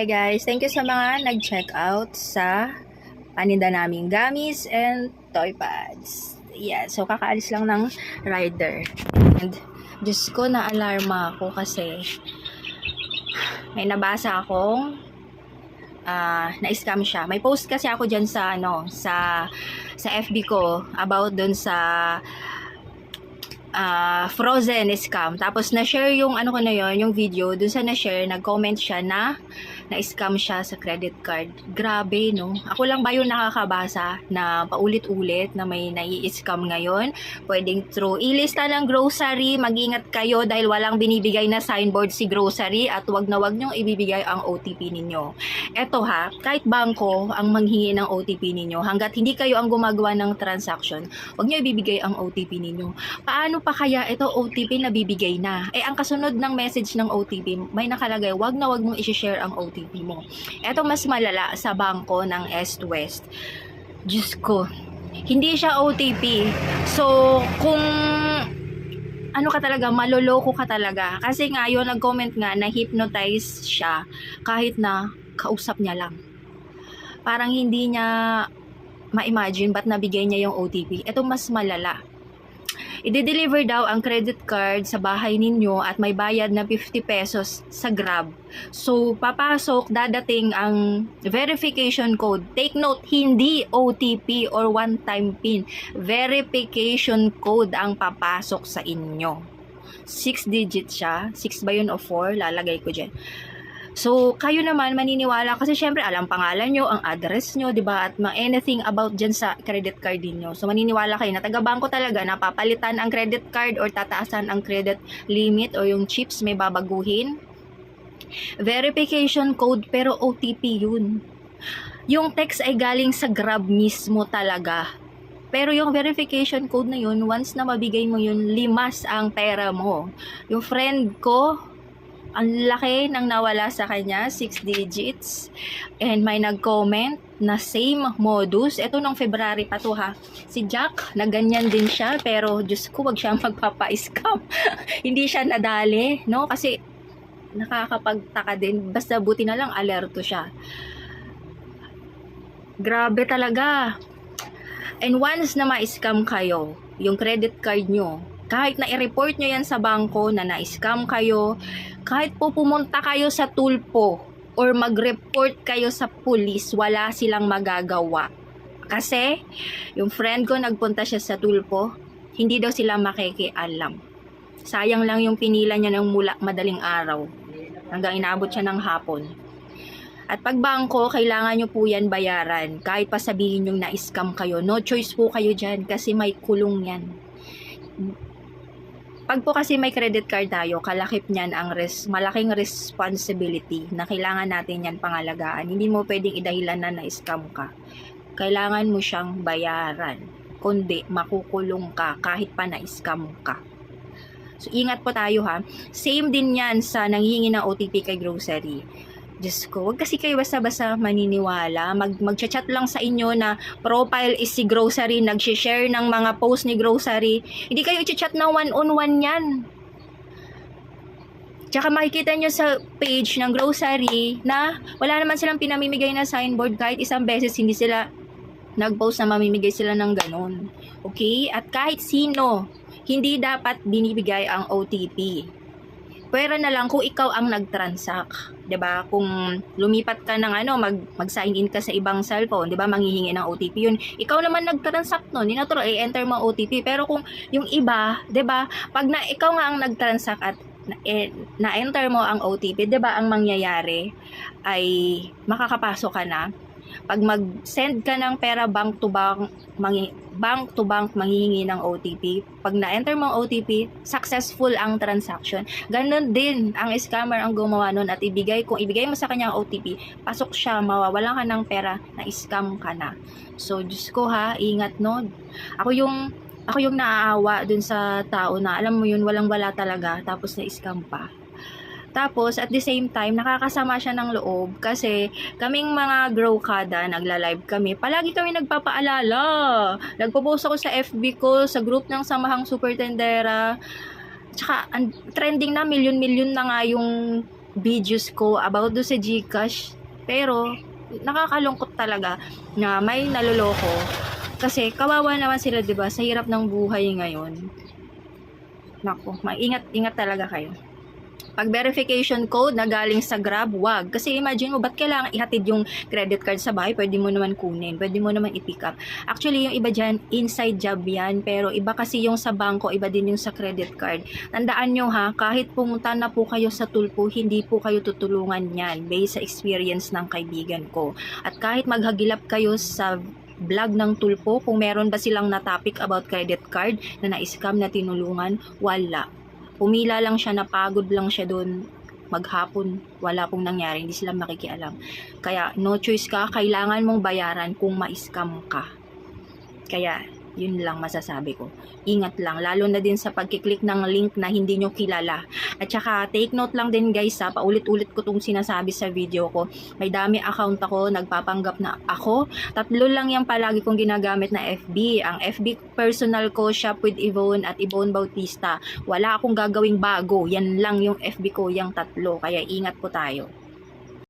Hey guys, thank you sa mga nag-check out sa paninda naming gummies and toy pads. Yeah, so kakaalis lang ng rider. And Diyos ko, na-alarma ako kasi may nabasa akong ah na-scam siya. May post kasi ako dyan sa ano, sa sa FB ko about dun sa ah, frozen scam. Tapos na-share yung ano ko na yon, yung video, dun sa na-share, nag-comment siya na na-scam siya sa credit card. Grabe, no? Ako lang ba yung nakakabasa na paulit-ulit na may nai-scam ngayon? Pwedeng through ilista ng grocery, mag-ingat kayo dahil walang binibigay na signboard si grocery at wag na wag niyong ibibigay ang OTP ninyo. Eto ha, kahit bangko ang manghingi ng OTP ninyo, hanggat hindi kayo ang gumagawa ng transaction, wag niyo ibibigay ang OTP ninyo. Paano pa kaya ito OTP na bibigay na? Eh, ang kasunod ng message ng OTP, may nakalagay, wag na wag mong i-share ang OTP mo. Ito mas malala sa bangko ng East West. Diyos ko, hindi siya OTP. So, kung ano ka talaga, maloloko ka talaga. Kasi nga, yun, nag-comment nga na hypnotize siya kahit na kausap niya lang. Parang hindi niya ma-imagine ba't nabigay niya yung OTP. Ito mas malala. I-deliver daw ang credit card sa bahay ninyo at may bayad na 50 pesos sa Grab. So, papasok, dadating ang verification code. Take note, hindi OTP or one-time PIN. Verification code ang papasok sa inyo. 6 digits siya. 6 ba yun o 4? Lalagay ko dyan. So, kayo naman maniniwala kasi syempre alam pangalan nyo, ang address nyo, di ba? At ma- anything about dyan sa credit card ninyo. So, maniniwala kayo na taga-bangko talaga na papalitan ang credit card or tataasan ang credit limit o yung chips may babaguhin. Verification code pero OTP yun. Yung text ay galing sa Grab mismo talaga. Pero yung verification code na yun, once na mabigay mo yun, limas ang pera mo. Yung friend ko, ang laki ng nawala sa kanya, 6 digits. And may nag-comment na same modus. Ito nung February pa to ha. Si Jack, na ganyan din siya. Pero Diyos ko, wag siya magpapa-scam. Hindi siya nadali, no? Kasi nakakapagtaka din. Basta buti na lang, alerto siya. Grabe talaga. And once na ma-scam kayo, yung credit card nyo, kahit na i-report nyo yan sa bangko na na-scam kayo, kahit po pumunta kayo sa tulpo or mag-report kayo sa pulis, wala silang magagawa. Kasi, yung friend ko nagpunta siya sa tulpo, hindi daw sila makikialam. Sayang lang yung pinila niya ng mula madaling araw. Hanggang inaabot siya ng hapon. At pag bangko, kailangan nyo po yan bayaran. Kahit pa sabihin yung na-scam kayo. No choice po kayo dyan kasi may kulong yan. Pag po kasi may credit card tayo, kalakip niyan ang res malaking responsibility na kailangan natin yan pangalagaan. Hindi mo pwedeng idahilan na na-scam ka. Kailangan mo siyang bayaran. Kundi makukulong ka kahit pa na-scam ka. So, ingat po tayo ha. Same din yan sa nanghihingi ng OTP kay grocery. Diyos ko, wag kasi kayo basta-basta maniniwala. Mag, magchat-chat lang sa inyo na profile is si grocery, nag-share ng mga post ni grocery. Hindi kayo i-chat na one-on-one yan. Tsaka makikita nyo sa page ng grocery na wala naman silang pinamimigay na signboard kahit isang beses hindi sila nag-post na mamimigay sila ng ganun. Okay? At kahit sino, hindi dapat binibigay ang OTP. Pwera na lang kung ikaw ang nag-transact, 'di ba? Kung lumipat ka ng ano, mag mag-sign in ka sa ibang cellphone, 'di ba? Manghihingi ng OTP 'yun. Ikaw naman nag-transact noon, natural i-enter mo OTP. Pero kung yung iba, 'di ba? Pag na ikaw nga ang nag-transact at eh, na-enter mo ang OTP, 'di ba? Ang mangyayari ay makakapasok ka na pag mag-send ka ng pera bank to bank, mangi, bank to bank manghihingi ng OTP. Pag na-enter mo ang OTP, successful ang transaction. Ganon din ang scammer ang gumawa nun at ibigay, kung ibigay mo sa kanya ang OTP, pasok siya, mawawalan ka ng pera, na scam ka na. So, Diyos ko ha, ingat no. Ako yung ako yung naaawa dun sa tao na alam mo yun, walang wala talaga, tapos na-scam pa. Tapos, at the same time, nakakasama siya ng loob kasi kaming mga grow kada, nagla-live kami, palagi kami nagpapaalala. Nagpo-post ako sa FB ko, sa group ng Samahang Super Tendera. Tsaka, trending na, milyon-milyon na nga yung videos ko about do sa Gcash. Pero, nakakalungkot talaga na may naloloko. Kasi, kawawa naman sila, di ba Sa hirap ng buhay ngayon. Nako, maingat-ingat talaga kayo. Pag verification code na galing sa Grab, wag. Kasi imagine mo, ba't kailangan ihatid yung credit card sa bahay? Pwede mo naman kunin. Pwede mo naman i-pick up. Actually, yung iba dyan, inside job yan. Pero iba kasi yung sa bangko, iba din yung sa credit card. Tandaan nyo ha, kahit pumunta na po kayo sa tulpo, hindi po kayo tutulungan yan based sa experience ng kaibigan ko. At kahit maghagilap kayo sa vlog ng tulpo, kung meron ba silang na topic about credit card na na-scam na tinulungan, wala. Pumila lang siya, napagod lang siya doon maghapon, wala pong nangyari, hindi sila makikialam. Kaya no choice ka, kailangan mong bayaran kung ma-scam ka. Kaya yun lang masasabi ko. Ingat lang, lalo na din sa pagkiklik ng link na hindi nyo kilala. At saka, take note lang din guys ha, paulit-ulit ko itong sinasabi sa video ko. May dami account ako, nagpapanggap na ako. Tatlo lang yung palagi kong ginagamit na FB. Ang FB personal ko, Shop with Yvonne at Yvonne Bautista. Wala akong gagawing bago. Yan lang yung FB ko, yung tatlo. Kaya ingat po tayo.